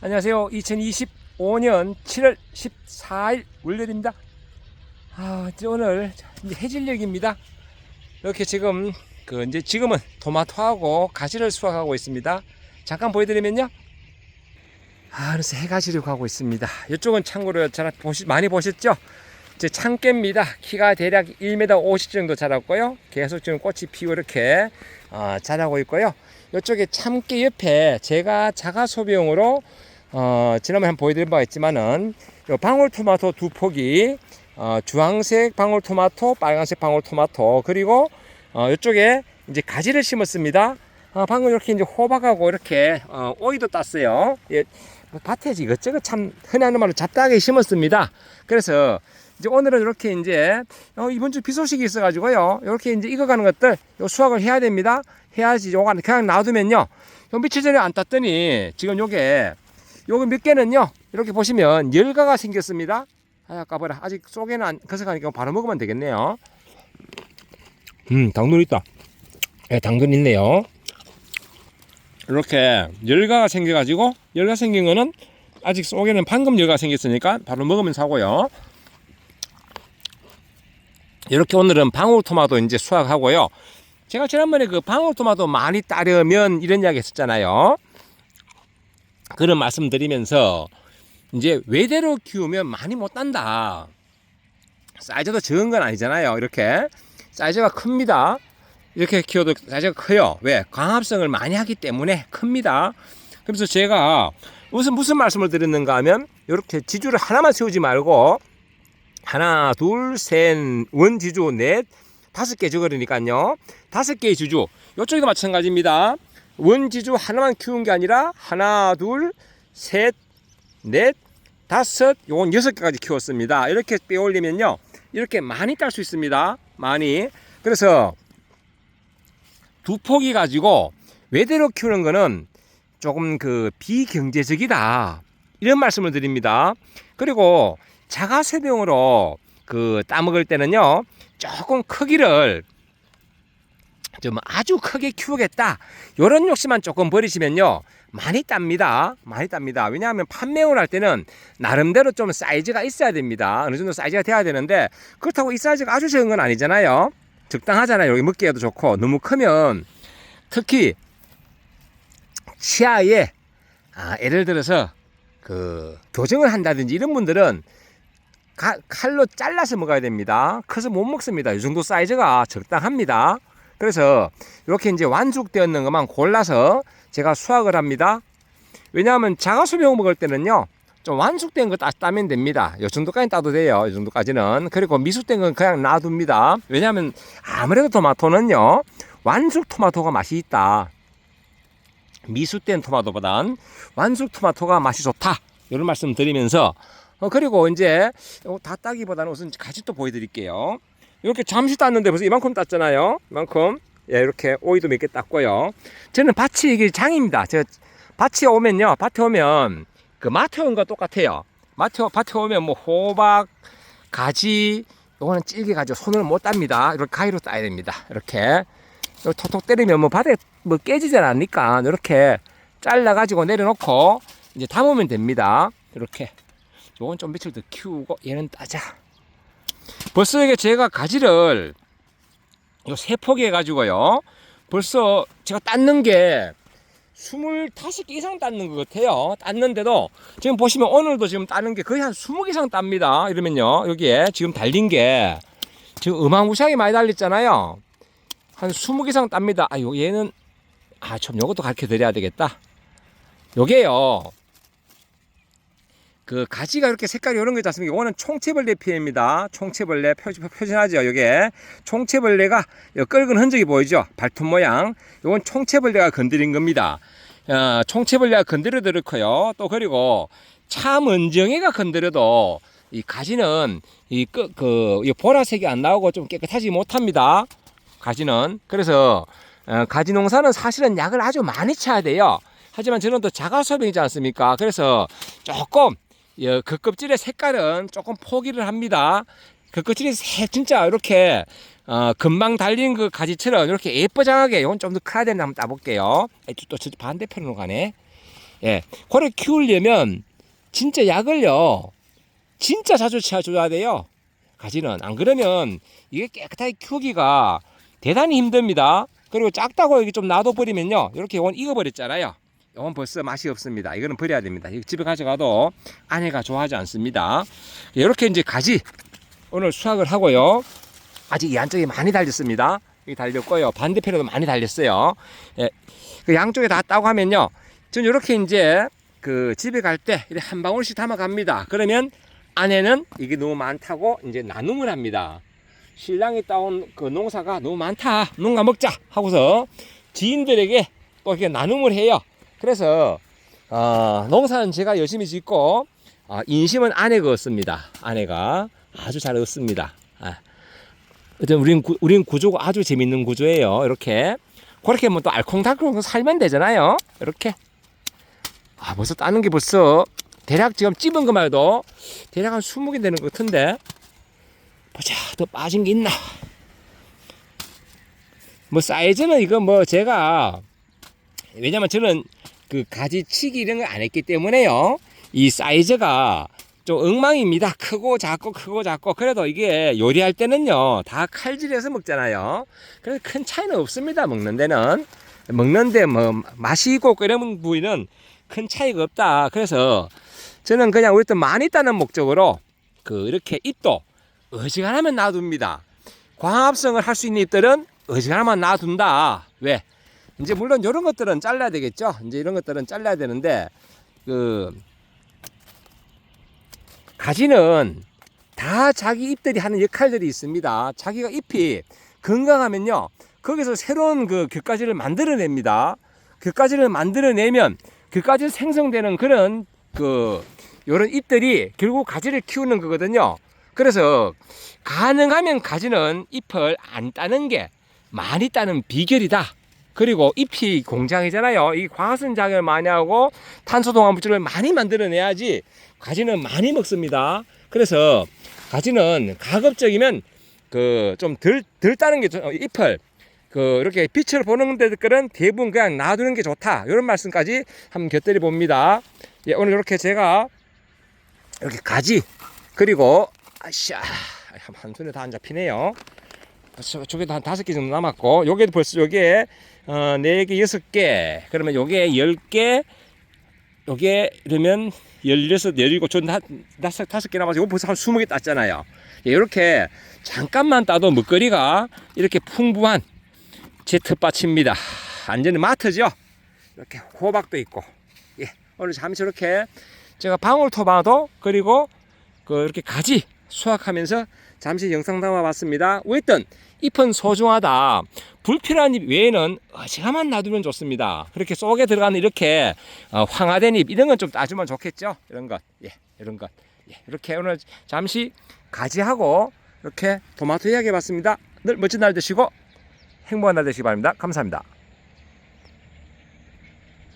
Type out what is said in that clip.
안녕하세요. 2025년 7월 14일 월요일입니다. 아, 이제 오늘 이제 해질녘입니다. 이렇게 지금 그 이제 지금은 토마토하고 가지를 수확하고 있습니다. 잠깐 보여드리면요. 아, 그래서 해가 지려고 하고 있습니다. 이쪽은 참고로 잘 보시, 많이 보셨죠? 이제 참깨입니다. 키가 대략 1m 50 정도 자랐고요. 계속 지금 꽃이 피고 이렇게 어, 자라고 있고요. 이쪽에 참깨 옆에 제가 자가 소비용으로 어, 지난번에 한번 보여드린 바가 있지만은 요 방울토마토 두 폭이 어, 주황색 방울토마토, 빨간색 방울토마토 그리고 어, 이쪽에 이제 가지를 심었습니다. 어, 방금 이렇게 이제 호박하고 이렇게 어, 오이도 땄어요. 예, 뭐 밭에 이것저것 참 흔한 말로 잡다하게 심었습니다. 그래서 이제 오늘은 이렇게 이제 어, 이번 주 비 소식이 있어가지고요. 이렇게 이제 익어가는 것들 요 수확을 해야 됩니다. 해야지 요거 그냥 놔두면요. 요 며칠 전에 안 땄더니 지금 요게 요거 몇 개는요. 이렇게 보시면 열가가 생겼습니다. 아, 아까 보라 아직 속에는 안 거석하니까 바로 먹으면 되겠네요. 음, 당근 있다. 예, 당근 있네요. 이렇게 열가가 생겨가지고 열가 생긴 거는 아직 속에는 방금 열가 생겼으니까 바로 먹으면 사고요. 이렇게 오늘은 방울토마토 이제 수확하고요. 제가 지난번에 그 방울토마토 많이 따려면 이런 이야기 했었잖아요. 그런 말씀 드리면서 이제 외대로 키우면 많이 못 딴다. 사이즈도 적은 건 아니잖아요. 이렇게 사이즈가 큽니다. 이렇게 키워도 사이즈가 커요. 왜? 광합성을 많이 하기 때문에 큽니다. 그래서 제가 무슨 무슨 말씀을 드렸는가 하면 이렇게 지주를 하나만 세우지 말고 하나, 둘, 셋, 원 지주, 넷, 다섯 개 적으니까요. 다섯 개의 지주. 이쪽에도 마찬가지입니다. 원 지주 하나만 키운 게 아니라 하나, 둘, 셋, 넷, 다섯, 요건 여섯 개까지 키웠습니다. 이렇게 빼올리면요. 이렇게 많이 딸 수 있습니다. 많이. 그래서 두 포기 가지고 외대로 키우는 거는 조금 그 비경제적이다. 이런 말씀을 드립니다. 그리고 자가 세병으로 그 따먹을 때는요. 조금 크기를 좀 아주 크게 키우겠다. 요런 욕심만 조금 버리시면요. 많이 땁니다. 많이 땁니다. 왜냐하면 판매용을 할 때는 나름대로 좀 사이즈가 있어야 됩니다. 어느 정도 사이즈가 돼야 되는데 그렇다고 이 사이즈가 아주 적은 건 아니잖아요. 적당하잖아요. 여기 먹기에도 좋고 너무 크면 특히 치아에 아, 예를 들어서 그 교정을 한다든지 이런 분들은 가- 칼로 잘라서 먹어야 됩니다. 커서 못 먹습니다. 이 정도 사이즈가 적당합니다. 그래서 이렇게 이제 완숙되어 있는 것만 골라서 제가 수확을 합니다. 왜냐하면 자가수병 먹을 때는요, 좀 완숙된 거 따, 따면 됩니다. 이 정도까지 따도 돼요. 이 정도까지는. 그리고 미숙된 건 그냥 놔둡니다. 왜냐하면 아무래도 토마토는요, 완숙 토마토가 맛이 있다. 미숙된 토마토보단 완숙 토마토가 맛이 좋다. 이런 말씀 드리면서 어, 그리고 이제 요거 다 따기보다는 우선 가지도 보여드릴게요. 이렇게 잠시 땄는데 벌써 이만큼 땄잖아요. 이만큼. 예, 이렇게 오이도 몇 개 땄고요. 저는 밭이 이게 장입니다. 제가 밭에 오면요. 밭에 오면 그 마트에 온거 똑같아요. 마트에, 밭에 오면 뭐 호박, 가지, 요거는 찔개 가지고 손을 못 땁니다. 이렇게 가위로 따야 됩니다. 이렇게. 톡톡 때리면 뭐 바닥에 뭐 깨지지 않으니까 이렇게 잘라가지고 내려놓고 이제 담으면 됩니다. 이렇게. 요건 좀 며칠 더 키우고 얘는 따자. 벌써 이게 제가 가지를 요 세 포기 해가지고요. 벌써 제가 땄는 게 25개 이상 땄는 것 같아요. 땄는데도 지금 보시면 오늘도 지금 따는 게 거의 한 20개 이상 땁니다. 이러면요. 여기에 지금 달린 게 지금 어마무시하게 많이 달렸잖아요. 한 20개 이상 땁니다. 아, 요, 얘는, 아, 참, 요것도 가르쳐 드려야 되겠다. 요게요. 그 가지가 이렇게 색깔이 이런 거 있지 않습니까? 이거는 총채벌레 피해입니다. 총채벌레 표, 표현하죠. 요게 총채벌레가 요 끓은 흔적이 보이죠? 발톱 모양. 요건 총채벌레가 건드린 겁니다. 어, 총채벌레가 건드려도 그렇고요. 또 그리고 참은정이가 건드려도 이 가지는 이 그, 그, 이 보라색이 안 나오고 좀 깨끗하지 못합니다. 가지는. 그래서 어, 가지 농사는 사실은 약을 아주 많이 쳐야 돼요. 하지만 저는 또 자가 소병이지 않습니까? 그래서 조금 예, 그 껍질의 색깔은 조금 포기를 합니다. 그 껍질이 새- 진짜 이렇게 어, 금방 달린 그 가지처럼 이렇게 예뻐장하게 이건 좀 더 커야 되는데 한번 따볼게요. 또저 반대편으로 가네. 예, 그래 키우려면 진짜 약을요. 진짜 자주 쳐줘야 돼요. 가지는 안 그러면 이게 깨끗하게 키우기가 대단히 힘듭니다. 그리고 작다고 이게 좀 놔둬버리면요. 이렇게 원 익어버렸잖아요. 이건 벌써 맛이 없습니다. 이거는 버려야 됩니다. 집에 가져가도 아내가 좋아하지 않습니다. 이렇게 이제 가지 오늘 수확을 하고요. 아직 이 안쪽에 많이 달렸습니다. 여기 달렸고요. 반대편에도 많이 달렸어요. 예, 그 양쪽에 다 따고 하면요. 전 이렇게 이제 그 집에 갈 때 한 방울씩 담아 갑니다. 그러면 아내는 이게 너무 많다고 이제 나눔을 합니다. 신랑이 따온 그 농사가 너무 많다. 농가 먹자 하고서 지인들에게 또 이렇게 나눔을 해요. 그래서 어, 농사는 제가 열심히 짓고 어, 인심은 아내가 얻습니다. 아내가 아주 잘 얻습니다. 아. 어쨌든 우린 구, 우린 구조가 아주 재밌는 구조예요. 이렇게 그렇게 하면 또 알콩달콩 살면 되잖아요. 이렇게 아 벌써 따는 게 벌써 대략 지금 찝은 것만 해도 대략 한 20개 되는 것 같은데 보자 더 빠진 게 있나 뭐 사이즈는 이거 뭐 제가 왜냐면 저는 그 가지치기 이런 걸 안 했기 때문에요 이 사이즈가 좀 엉망입니다 크고 작고 크고 작고 그래도 이게 요리할 때는요 다 칼질해서 먹잖아요 그래서 큰 차이는 없습니다 먹는 데는 먹는데 뭐 맛이 있고 이런 부위는 큰 차이가 없다 그래서 저는 그냥 우리 또 많이 따는 목적으로 그 이렇게 잎도 어지간하면 놔둡니다. 광합성을 할 수 있는 잎들은 어지간하면 놔둔다. 왜? 이제 물론 이런 것들은 잘라야 되겠죠. 이제 이런 것들은 잘라야 되는데 그 가지는 다 자기 잎들이 하는 역할들이 있습니다. 자기가 잎이 건강하면요. 거기서 새로운 그 귤가지를 만들어냅니다. 귤가지를 만들어내면 귤가지 생성되는 그런 그 요런 잎들이 결국 가지를 키우는 거거든요. 그래서 가능하면 가지는 잎을 안 따는 게 많이 따는 비결이다. 그리고 잎이 공장이잖아요. 이 광합성 작용을 많이 하고 탄소 동화 물질을 많이 만들어내야지 가지는 많이 먹습니다. 그래서 가지는 가급적이면 그 좀덜덜 따는 게 좋- 잎을 그 이렇게 빛을 보는 데들은 대부분 그냥 놔두는 게 좋다. 이런 말씀까지 한번 곁들여 봅니다. 예, 오늘 이렇게 제가 이렇게 가지 그리고 아샤 한 손에 다 안 잡히네요. 저, 저게도 한 다섯 개 정도 남았고 요게도 벌써 요게 어, 네 개, 여섯 개 그러면 요게 열 개, 요게 이러면 열여섯, 열일곱, 전 다, 다섯, 다섯 개 남아서 요 벌써 한 스무 개 땄잖아요. 예, 이렇게 잠깐만 따도 먹거리가 이렇게 풍부한 제 텃밭입니다. 완전히 마트죠. 이렇게 호박도 있고 예, 오늘 잠시 이렇게 제가 방울토마토 그리고 그 이렇게 가지 수확하면서 잠시 영상 담아봤습니다. 어쨌든 잎은 소중하다. 불필요한 잎 외에는 어지간만 놔두면 좋습니다. 그렇게 속에 들어가는 이렇게 어, 황화된 잎 이런 건 좀 따주면 좋겠죠. 이런 것, 예, 이런 것, 예, 이렇게 오늘 잠시 가지하고 이렇게 토마토 이야기 해봤습니다. 늘 멋진 날 되시고 행복한 날 되시기 바랍니다. 감사합니다.